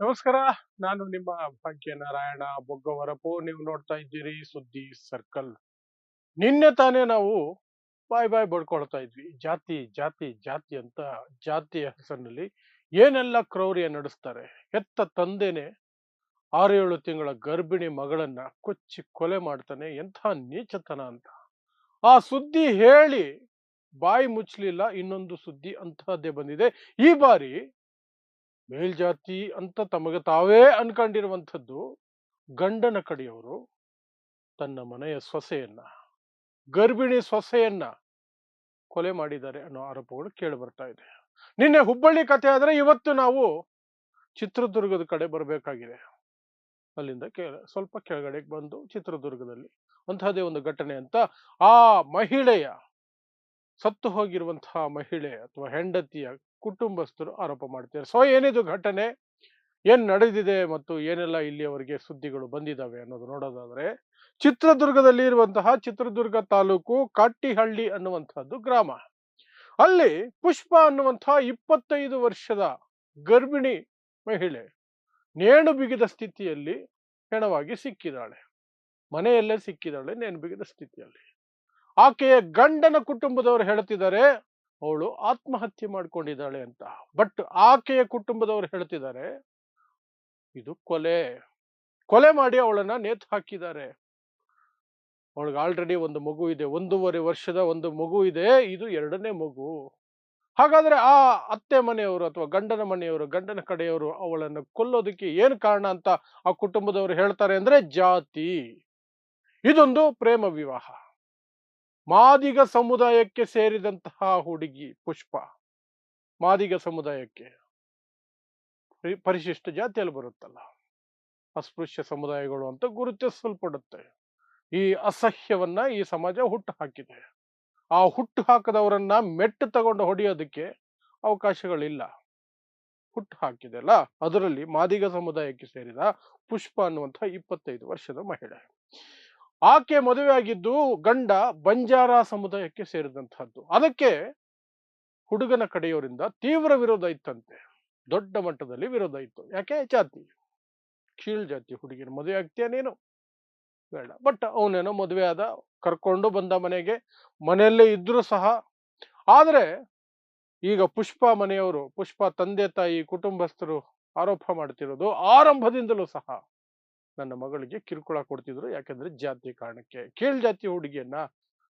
ನಮಸ್ಕಾರ. ನಾನು ನಿಮ್ಮ ಭಾಗ್ಯ ನಾರಾಯಣ ಬೊಗ್ಗವರಪು ನೀವು ನೋಡ್ತಾ ಇದ್ದೀರಿ ಸುದ್ದಿ ಸರ್ಕಲ್. ನಿನ್ನೆ ತಾನೇ ನಾವು ಬಾಯ್ ಬಾಯ್ ಬಡ್ಕೊಳ್ತಾ ಇದ್ವಿ. ಜಾತಿ ಜಾತಿ ಜಾತಿ ಅಂತ ಜಾತಿಯ ಹೆಸರಿನಲ್ಲಿ ಏನೆಲ್ಲ ಕ್ರೌರ್ಯ ನಡೆಸ್ತಾರೆ? ಹೆತ್ತ ತಂದೆನೆ ಆರೇಳು ತಿಂಗಳ ಗರ್ಭಿಣಿ ಮಗಳನ್ನ ಕೊಚ್ಚಿ ಕೊಲೆ ಮಾಡ್ತಾನೆ. ಎಂಥ ನೀಚತನ ಅಂತ. ಆ ಸುದ್ದಿ ಹೇಳಿ ಬಾಯಿ ಮುಚ್ಚಲಿಲ್ಲ. ಇನ್ನೊಂದು ಸುದ್ದಿ ಅಂತಹದ್ದೇ ಬಂದಿದೆ. ಈ ಬಾರಿ ಮೇಲ್ಜಾತಿ ಅಂತ ತಮಗೆ ತಾವೇ ಅನ್ಕೊಂಡಿರುವಂಥದ್ದು ಗಂಡನ ಕಡೆಯವರು ತನ್ನ ಮನೆಯ ಸೊಸೆಯನ್ನ, ಗರ್ಭಿಣಿ ಸೊಸೆಯನ್ನ ಕೊಲೆ ಮಾಡಿದ್ದಾರೆ ಅನ್ನೋ ಆರೋಪಗಳು ಕೇಳಿ ಬರ್ತಾ ಇದೆ. ನಿನ್ನೆ ಹುಬ್ಬಳ್ಳಿ ಕಥೆ ಆದ್ರೆ ಇವತ್ತು ನಾವು ಚಿತ್ರದುರ್ಗದ ಕಡೆ ಬರಬೇಕಾಗಿದೆ. ಅಲ್ಲಿಂದ ಕೇಳ ಸ್ವಲ್ಪ ಕೆಳಗಡೆ ಬಂದು ಚಿತ್ರದುರ್ಗದಲ್ಲಿ ಅಂತಹದೇ ಒಂದು ಘಟನೆ ಅಂತ ಆ ಮಹಿಳೆಯ, ಸತ್ತು ಹೋಗಿರುವಂತಹ ಮಹಿಳೆ ಅಥವಾ ಹೆಂಡತಿಯ ಕುಟುಂಬಸ್ಥರು ಆರೋಪ ಮಾಡ್ತಿದ್ದಾರೆ ಸೊ, ಏನಿದು ಘಟನೆ? ಏನ್ ನಡೆದಿದೆ ಮತ್ತು ಏನೆಲ್ಲ ಇಲ್ಲಿಯವರೆಗೆ ಸುದ್ದಿಗಳು ಬಂದಿದ್ದಾವೆ ಅನ್ನೋದು ನೋಡೋದಾದ್ರೆ, ಚಿತ್ರದುರ್ಗದಲ್ಲಿ ಇರುವಂತಹ ಚಿತ್ರದುರ್ಗ ತಾಲೂಕು ಕಾಟ್ಟಿಹಳ್ಳಿ ಅನ್ನುವಂತಹದ್ದು ಗ್ರಾಮ. ಅಲ್ಲಿ ಪುಷ್ಪ ಅನ್ನುವಂತಹ ಇಪ್ಪತ್ತೈದು ವರ್ಷದ ಗರ್ಭಿಣಿ ಮಹಿಳೆ ನೇಣು ಬಿಗಿದ ಸ್ಥಿತಿಯಲ್ಲಿ ಹೆಣವಾಗಿ ಸಿಕ್ಕಿದಾಳೆ ಮನೆಯಲ್ಲೇ ಸಿಕ್ಕಿದಾಳೆ ನೇಣು ಬಿಗಿದ ಸ್ಥಿತಿಯಲ್ಲಿ. ಆಕೆಯ ಗಂಡನ ಕುಟುಂಬದವರು ಹೇಳ್ತಿದ್ದಾರೆ ಅವಳು ಆತ್ಮಹತ್ಯೆ ಮಾಡ್ಕೊಂಡಿದ್ದಾಳೆ ಅಂತ. ಬಟ್ ಆಕೆಯ ಕುಟುಂಬದವರು ಹೇಳ್ತಿದ್ದಾರೆ, ಇದು ಕೊಲೆ. ಕೊಲೆ ಮಾಡಿ ಅವಳನ್ನ ನೇತು ಹಾಕಿದ್ದಾರೆ. ಅವಳಿಗೆ ಆಲ್ರೆಡಿ ಒಂದು ಮಗು ಇದೆ, ಒಂದೂವರೆ ವರ್ಷದ ಒಂದು ಮಗು ಇದೆ, ಇದು ಎರಡನೇ ಮಗು. ಹಾಗಾದ್ರೆ ಆ ಅತ್ತೆ ಮನೆಯವರು ಅಥವಾ ಗಂಡನ ಮನೆಯವರು, ಗಂಡನ ಕಡೆಯವರು ಅವಳನ್ನು ಕೊಲ್ಲೋದಕ್ಕೆ ಏನು ಕಾರಣ ಅಂತ ಆ ಕುಟುಂಬದವರು ಹೇಳ್ತಾರೆ ಅಂದ್ರೆ ಜಾತಿ. ಇದೊಂದು ಪ್ರೇಮ ವಿವಾಹ. ಮಾದಿಗ ಸಮುದಾಯಕ್ಕೆ ಸೇರಿದಂತಹ ಹುಡುಗಿ ಪುಷ್ಪ. ಮಾದಿಗ ಸಮುದಾಯಕ್ಕೆ ಪರಿಶಿಷ್ಟ ಜಾತಿಯಲ್ಲಿ ಬರುತ್ತಲ್ಲ. ಅಸ್ಪೃಶ್ಯ ಸಮುದಾಯಗಳು ಅಂತ ಗುರುತಿಸಲ್ಪಡುತ್ತೆ. ಈ ಅಸಹ್ಯವನ್ನ ಈ ಸಮಾಜ ಹುಟ್ಟು ಹಾಕಿದೆ. ಆ ಹುಟ್ಟು ಹಾಕದವರನ್ನ ಮೆಟ್ಟು ತಗೊಂಡು ಹೊಡೆಯೋದಕ್ಕೆ ಅವಕಾಶಗಳಿಲ್ಲ. ಹುಟ್ಟು ಹಾಕಿದೆ ಅಲ್ಲ? ಅದರಲ್ಲಿ ಮಾದಿಗ ಸಮುದಾಯಕ್ಕೆ ಸೇರಿದ ಪುಷ್ಪ ಅನ್ನುವಂತಹ ಇಪ್ಪತ್ತೈದು ವರ್ಷದ ಮಹಿಳೆ. ಆಕೆ ಮದುವೆ ಆಗಿದ್ದು ಗಂಡ ಬಂಜಾರ ಸಮುದಾಯಕ್ಕೆ ಸೇರಿದಂತಹದ್ದು. ಅದಕ್ಕೆ ಹುಡುಗನ ಕಡೆಯವರಿಂದ ತೀವ್ರ ವಿರೋಧ ಇತ್ತಂತೆ. ದೊಡ್ಡ ಮಟ್ಟದಲ್ಲಿ ವಿರೋಧ ಇತ್ತು. ಯಾಕೆ? ಜಾತಿ. ಕೀಳ್ ಜಾತಿ ಹುಡುಗಿನ ಮದುವೆ ಆಗ್ತೀಯ ನೀನು? ಬೇಡ. ಬಟ್ ಅವನೇನೋ ಮದುವೆ ಆದ, ಕರ್ಕೊಂಡು ಬಂದ ಮನೆಗೆ ಮನೆಯಲ್ಲೇ ಇದ್ರೂ ಸಹ. ಆದರೆ ಈಗ ಪುಷ್ಪ ಮನೆಯವರು, ಪುಷ್ಪ ತಂದೆ ತಾಯಿ, ಕುಟುಂಬಸ್ಥರು ಆರೋಪ ಮಾಡ್ತಿರೋದು ಆರಂಭದಿಂದಲೂ ಸಹ. ನನ್ನ ಮಗಳಿಗೆ ಕಿರುಕುಳ ಕೊಡ್ತಿದ್ರು. ಯಾಕಂದ್ರೆ ಜಾತಿ ಕಾರಣಕ್ಕೆ. ಕೇಳ್ ಜಾತಿ ಹುಡುಗಿಯನ್ನ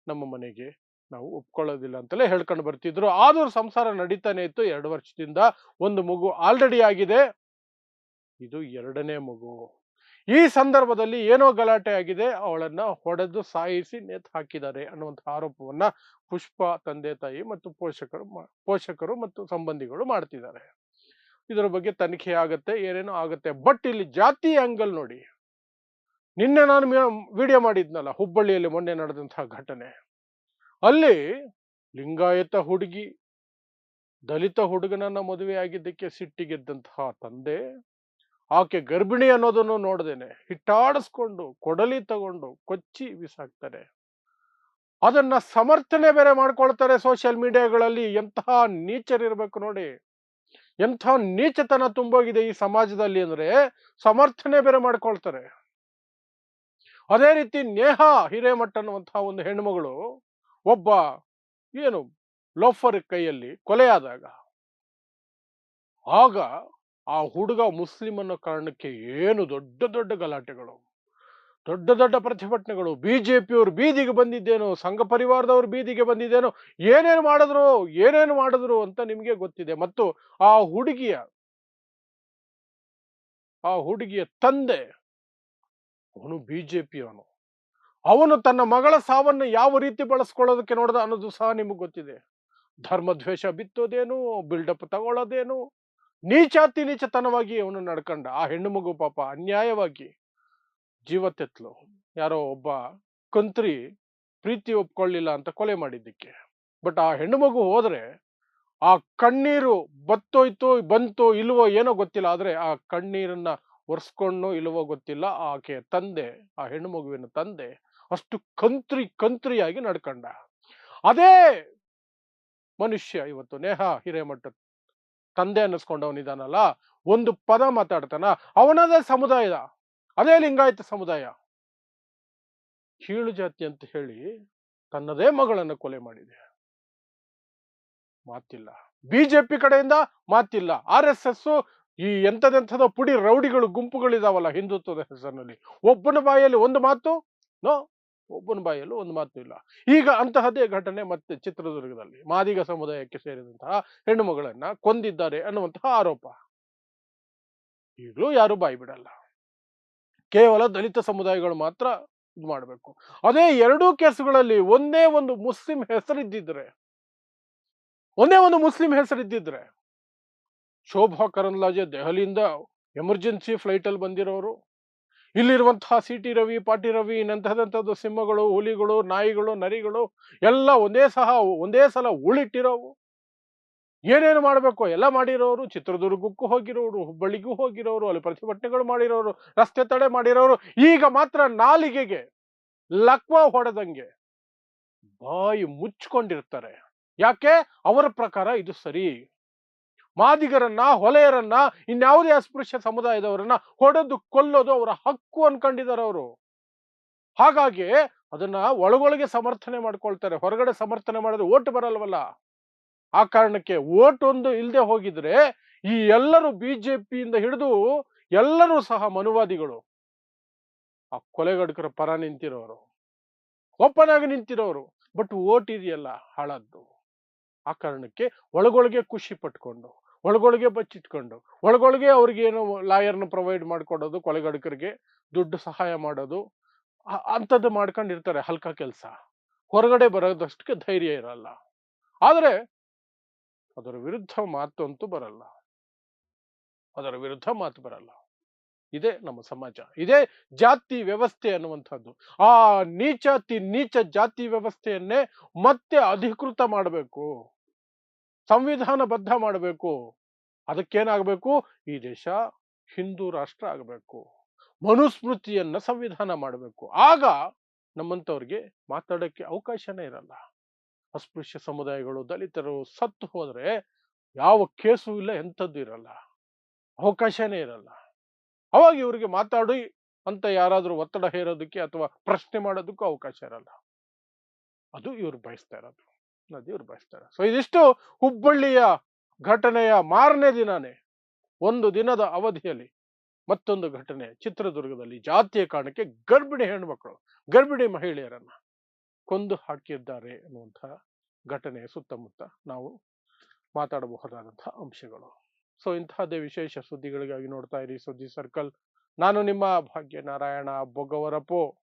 ನಮ್ಮ ಮನೆಗೆ ನಾವು ಒಪ್ಕೊಳ್ಳೋದಿಲ್ಲ ಅಂತಲೇ ಹೇಳ್ಕೊಂಡು ಬರ್ತಿದ್ರು. ಆದರೂ ಸಂಸಾರ ನಡೀತಾನೆ ಇತ್ತು. ಎರಡು ವರ್ಷದಿಂದ ಒಂದು ಮಗು ಆಲ್ರೆಡಿ ಆಗಿದೆ. ಇದು ಎರಡನೇ ಮಗು. ಈ ಸಂದರ್ಭದಲ್ಲಿ ಏನೋ ಗಲಾಟೆ ಆಗಿದೆ. ಅವಳನ್ನ ಹೊಡೆದು ಸಾಯಿಸಿ ನೇತು ಹಾಕಿದ್ದಾರೆ ಅನ್ನುವಂಥ ಆರೋಪವನ್ನ ಪುಷ್ಪ, ತಂದೆ, ತಾಯಿ ಮತ್ತು ಪೋಷಕರು ಪೋಷಕರು ಮತ್ತು ಸಂಬಂಧಿಗಳು ಮಾಡ್ತಿದ್ದಾರೆ. ಇದರ ಬಗ್ಗೆ ತನಿಖೆ ಆಗತ್ತೆ, ಏನೇನೋ ಆಗತ್ತೆ. ಬಟ್ ಇಲ್ಲಿ ಜಾತಿ ಆಂಗಲ್ ನೋಡಿ. ನಿನ್ನೆ ನಾನು ವಿಡಿಯೋ ಮಾಡಿದ್ನಲ್ಲ, ಹುಬ್ಬಳ್ಳಿಯಲ್ಲಿ ಮೊನ್ನೆ ನಡೆದಂತಹ ಘಟನೆ. ಅಲ್ಲಿ ಲಿಂಗಾಯತ ಹುಡುಗಿ, ದಲಿತ ಹುಡುಗನನ್ನ ಮದುವೆ ಆಗಿದ್ದಕ್ಕೆ ಸಿಟ್ಟಿಗೆದ್ದಂತಹ ತಂದೆ, ಆಕೆ ಗರ್ಭಿಣಿ ಅನ್ನೋದನ್ನು ನೋಡ್ದೇನೆ. ಹಿಟ್ಟಾಡಿಸ್ಕೊಂಡು, ಕೊಡಲಿ ತಗೊಂಡು, ಕೊಚ್ಚಿ ಬಿಸಾಕ್ತಾರೆ ಅದನ್ನ ಸಮರ್ಥನೆ ಬೇರೆ ಮಾಡ್ಕೊಳ್ತಾರೆ ಸೋಷಿಯಲ್ ಮೀಡಿಯಾಗಳಲ್ಲಿ. ಎಂತಹ ನೀಚರಿರ್ಬೇಕು ನೋಡಿ. ಎಂಥ ನೀಚತನ ತುಂಬೋಗಿದೆ ಈ ಸಮಾಜದಲ್ಲಿ ಅಂದ್ರೆ ಸಮರ್ಥನೆ ಬೇರೆ ಮಾಡ್ಕೊಳ್ತಾರೆ. ಅದೇ ರೀತಿ ನೇಹಾ ಹಿರೇಮಠ ಅನ್ನುವಂತಹ ಒಂದು ಹೆಣ್ಮಗಳು ಒಬ್ಬ ಏನು ಲೋಫರ್ ಕೈಯಲ್ಲಿ ಕೊಲೆಯಾದಾಗ ಆಗ ಆ ಹುಡುಗ ಮುಸ್ಲಿಂ ಅನ್ನೋ ಕಾರಣಕ್ಕೆ ಏನು ದೊಡ್ಡ ದೊಡ್ಡ ಗಲಾಟೆಗಳು, ದೊಡ್ಡ ದೊಡ್ಡ ಪ್ರತಿಭಟನೆಗಳು, ಬಿಜೆಪಿಯವರು ಬೀದಿಗೆ ಬಂದಿದ್ದೇನೋ, ಸಂಘ ಪರಿವಾರದವರು ಬೀದಿಗೆ ಬಂದಿದ್ದೇನೋ, ಏನೇನು ಮಾಡಿದ್ರು ಏನೇನು ಮಾಡಿದ್ರು ಅಂತ ನಿಮಗೆ ಗೊತ್ತಿದೆ. ಮತ್ತು ಆ ಹುಡುಗಿಯ ಆ ಹುಡುಗಿಯ ತಂದೆ ಅವನು ಬಿಜೆಪಿಯವನು. ಅವನು ತನ್ನ ಮಗಳ ಸಾವನ್ನು ಯಾವ ರೀತಿ ಬಳಸ್ಕೊಳ್ಳೋದಕ್ಕೆ ನೋಡ್ದ ಅನ್ನೋದು ಸಹ ನಿಮಗೆ ಗೊತ್ತಿದೆ. ಧರ್ಮದ್ವೇಷ ಬಿತ್ತೋದೇನು ಬಿಲ್ಡಪ್ ತಗೊಳ್ಳೋದೇನು ನೀಚಾತಿ ನೀಚತನವಾಗಿ ಅವನು ನಡ್ಕಂಡ. ಆ ಹೆಣ್ಣು ಮಗು ಪಾಪ ಅನ್ಯಾಯವಾಗಿ ಜೀವ ತೆತ್ಲು. ಯಾರೋ ಒಬ್ಬ ಕಂತ್ರಿ ಪ್ರೀತಿ ಒಪ್ಕೊಳ್ಳಿಲ್ಲ ಅಂತ ಕೊಲೆ ಮಾಡಿದ್ದಕ್ಕೆ. ಬಟ್ ಆ ಹೆಣ್ಣು ಮಗು ಹೋದ್ರೆ ಆ ಕಣ್ಣೀರು ಬತ್ತೋಯ್ತು, ಬಂತು, ಇಲ್ವೋ ಏನೋ ಗೊತ್ತಿಲ್ಲ. ಆದ್ರೆ ಆ ಕಣ್ಣೀರನ್ನ ಒರೆಸ್ಕೊಂಡೋ ಇಲ್ವೋ ಗೊತ್ತಿಲ್ಲ. ಆಕೆ ತಂದೆ, ಆ ಹೆಣ್ಣು ಮಗುವಿನ ತಂದೆ, ಅಷ್ಟು ಕಂತ್ರಿ ಕಂತ್ರಿಯಾಗಿ ನಡ್ಕಂಡ. ಅದೇ ಮನುಷ್ಯ ಇವತ್ತು ನೇಹಾ ಹಿರೇಮಠ ತಂದೆ ಅನ್ನಿಸ್ಕೊಂಡವನಿದಾನಲ್ಲ ಒಂದು ಪದ ಮಾತಾಡ್ತಾನ, ಅವನದೇ ಸಮುದಾಯದ ಅದೇ ಲಿಂಗಾಯತ ಸಮುದಾಯ. ಕೀಳು ಜಾತಿ ಅಂತ ಹೇಳಿ ತನ್ನದೇ ಮಗಳನ್ನು ಕೊಲೆ ಮಾಡಿದೆ. ಮಾತಿಲ್ಲ. ಬಿಜೆಪಿ ಕಡೆಯಿಂದ ಮಾತಿಲ್ಲ. ಆರ್ ಎಸ್ ಎಸ್ ಈ ಎಂಥದೆಂಥದೋ ಪುಡಿ ರೌಡಿಗಳು ಗುಂಪುಗಳಿದಾವಲ್ಲ ಹಿಂದುತ್ವದ ಹೆಸರಿನಲ್ಲಿ. ಒಬ್ಬನ ಬಾಯಲ್ಲಿ ಒಂದು ಮಾತು, ನೋ, ಒಬ್ಬನ ಬಾಯಲ್ಲೂ ಒಂದು ಮಾತು ಇಲ್ಲ. ಈಗ ಅಂತಹದೇ ಘಟನೆ ಮತ್ತೆ ಚಿತ್ರದುರ್ಗದಲ್ಲಿ. ಮಾದಿಗ ಸಮುದಾಯಕ್ಕೆ ಸೇರಿದಂತಹ ಹೆಣ್ಣು ಮಗಳನ್ನ ಕೊಂದಿದ್ದಾರೆ ಅನ್ನುವಂತಹ ಆರೋಪ. ಈಗಲೂ ಯಾರು ಬಾಯಿ ಬಿಡಲ್ಲ. ಕೇವಲ ದಲಿತ ಸಮುದಾಯಗಳು ಮಾತ್ರ ಇದು ಮಾಡಬೇಕು. ಅದೇ ಎರಡೂ ಕೇಸುಗಳಲ್ಲಿ ಒಂದೇ ಒಂದು ಮುಸ್ಲಿಂ ಹೆಸರಿದ್ದಿದ್ರೆ, ಒಂದೇ ಒಂದು ಮುಸ್ಲಿಂ ಹೆಸರಿದ್ದಿದ್ರೆ ಶೋಭಾ ಕರಂದ್ಲಾಜೆ ದೆಹಲಿಯಿಂದ ಎಮರ್ಜೆನ್ಸಿ ಫ್ಲೈಟ್ ಅಲ್ಲಿ ಬಂದಿರೋರು. ಇಲ್ಲಿರುವಂತಹ ಸಿ ಟಿ ರವಿ, ಪಾಟಿ ರವಿ ಇನ್ನಂತಹದಂಥದ್ದು ಸಿಂಹಗಳು, ಹುಲಿಗಳು, ನಾಯಿಗಳು, ನರಿಗಳು ಎಲ್ಲ ಒಂದೇ ಸಹ ಒಂದೇ ಸಲ ಉಳಿಟ್ಟಿರೋವು ಏನೇನು ಮಾಡಬೇಕು? ಎಲ್ಲ ಮಾಡಿರೋರು ಚಿತ್ರದುರ್ಗಕ್ಕೂ ಹೋಗಿರೋರು, ಹುಬ್ಬಳ್ಳಿಗೂ ಹೋಗಿರೋರು, ಅಲ್ಲಿ ಪ್ರತಿಭಟನೆಗಳು ಮಾಡಿರೋರು, ರಸ್ತೆ ತಡೆ ಮಾಡಿರೋರು. ಈಗ ಮಾತ್ರ ನಾಲಿಗೆಗೆ ಲಕ್ವ ಹೊಡೆದಂಗೆ ಬಾಯಿ ಮುಚ್ಕೊಂಡಿರ್ತಾರೆ. ಯಾಕೆ? ಅವರ ಪ್ರಕಾರ ಇದು ಸರಿ ಮಾದಿಗರನ್ನ, ಹೊಲೆಯರನ್ನ, ಇನ್ಯಾವುದೇ ಅಸ್ಪೃಶ್ಯ ಸಮುದಾಯದವರನ್ನ ಹೊಡೆದು ಕೊಲ್ಲೋದು ಅವರ ಹಕ್ಕು ಅನ್ಕೊಂಡಿದ್ದಾರೆ ಅವರು. ಹಾಗಾಗಿ ಅದನ್ನ ಒಳಗೊಳಗೆ ಸಮರ್ಥನೆ ಮಾಡ್ಕೊಳ್ತಾರೆ, ಹೊರಗಡೆ ಸಮರ್ಥನೆ ಮಾಡಿದ್ರೆ ಓಟ್ ಬರಲ್ವಲ್ಲ? ಆ ಕಾರಣಕ್ಕೆ ಓಟ್ ಒಂದು ಇಲ್ಲದೆ ಹೋಗಿದ್ರೆ ಈ ಎಲ್ಲರೂ ಬಿಜೆಪಿಯಿಂದ ಹಿಡಿದು ಎಲ್ಲರೂ ಸಹ ಮನುವಾದಿಗಳು. ಆ ಕೊಲೆಗಡಕರ ಪರ ನಿಂತಿರೋರು. ಓಪನ್ ಆಗಿ ನಿಂತಿರೋರು. ಬಟ್ ಓಟ್ ಇದೆಯಲ್ಲ, ಹಾಳದ್ದು. ಆ ಕಾರಣಕ್ಕೆ ಒಳಗೊಳಗೆ ಖುಷಿ ಪಟ್ಕೊಂಡು. ಒಳಗೊಳಗೆ ಬಚ್ಚಿಟ್ಕೊಂಡು, ಒಳಗೊಳಗೆ ಅವ್ರಿಗೆ ಏನು ಲಾಯರ್ನ ಪ್ರೊವೈಡ್ ಮಾಡಿಕೊಡೋದು, ಕೊಲೆಗಡಕರಿಗೆ ದುಡ್ಡು ಸಹಾಯ ಮಾಡೋದು ಅಂಥದ್ದು ಮಾಡ್ಕೊಂಡಿರ್ತಾರೆ ಹಲ್ಕ ಕೆಲಸ. ಹೊರಗಡೆ ಬರೋದಷ್ಟಕ್ಕೆ ಧೈರ್ಯ ಇರಲ್ಲ. ಆದರೆ ಅದರ ವಿರುದ್ಧ ಮಾತು ಅಂತೂ ಬರಲ್ಲ. ಅದರ ವಿರುದ್ಧ ಮಾತು ಬರಲ್ಲ. ಇದೇ ನಮ್ಮ ಸಮಾಜ. ಇದೇ ಜಾತಿ ವ್ಯವಸ್ಥೆ ಅನ್ನುವಂಥದ್ದು. ಆ ನೀಚಾತಿ ನೀಚ ಜಾತಿ ವ್ಯವಸ್ಥೆಯನ್ನೇ ಮತ್ತೆ ಅಧಿಕೃತ ಮಾಡಬೇಕು. ಸಂವಿಧಾನಬದ್ಧ ಮಾಡಬೇಕು ಅದಕ್ಕೇನಾಗಬೇಕು? ಈ ದೇಶ ಹಿಂದೂ ರಾಷ್ಟ್ರ ಆಗಬೇಕು. ಮನುಸ್ಮೃತಿಯನ್ನ ಸಂವಿಧಾನ ಮಾಡಬೇಕು. ಆಗ ನಮ್ಮಂಥವ್ರಿಗೆ ಮಾತಾಡೋಕ್ಕೆ ಅವಕಾಶನೇ ಇರಲ್ಲ. ಅಸ್ಪೃಶ್ಯ ಸಮುದಾಯಗಳು, ದಲಿತರು ಸತ್ತು ಹೋದರೆ ಯಾವ ಕೇಸು ಇಲ್ಲ, ಎಂಥದ್ದು ಇರಲ್ಲ. ಅವಕಾಶನೇ ಇರಲ್ಲ. ಅವಾಗ ಇವರಿಗೆ ಮಾತಾಡಿ ಅಂತ ಯಾರಾದರೂ ಒತ್ತಡ ಹೇರೋದಕ್ಕೆ ಅಥವಾ ಪ್ರಶ್ನೆ ಮಾಡೋದಕ್ಕೂ ಅವಕಾಶ ಇರಲ್ಲ. ಅದು ಇವ್ರು ಬಯಸ್ತಾ ಇರೋದು. ಅದು ದೇವ್ರು ಬಯಸ್ತಾರೆ. ಸೊ ಇದಿಷ್ಟು ಹುಬ್ಬಳ್ಳಿಯ ಘಟನೆಯ ಮಾರನೇ ದಿನನೇ, ಒಂದು ದಿನದ ಅವಧಿಯಲ್ಲಿ ಮತ್ತೊಂದು ಘಟನೆ ಚಿತ್ರದುರ್ಗದಲ್ಲಿ ಜಾತಿಯ ಕಾರಣಕ್ಕೆ ಗರ್ಭಿಣಿ ಹೆಣ್ಮಕ್ಳು, ಗರ್ಭಿಣಿ ಮಹಿಳೆಯರನ್ನ ಕೊಂದು ಹಾಕಿದ್ದಾರೆ ಅನ್ನುವಂತಹ ಘಟನೆಯ ಸುತ್ತಮುತ್ತ ನಾವು ಮಾತಾಡಬಹುದಾದಂತಹ ಅಂಶಗಳು. ಸೊ ಇಂತಹದ್ದೇ ವಿಶೇಷ ಸುದ್ದಿಗಳಿಗಾಗಿ ನೋಡ್ತಾ ಇರಿ. ಸುದ್ದಿ ಸರ್ಕಲ್. ನಾನು ನಿಮ್ಮ ಭಾಗ್ಯ ನಾರಾಯಣ ಬೊಗವರಪು.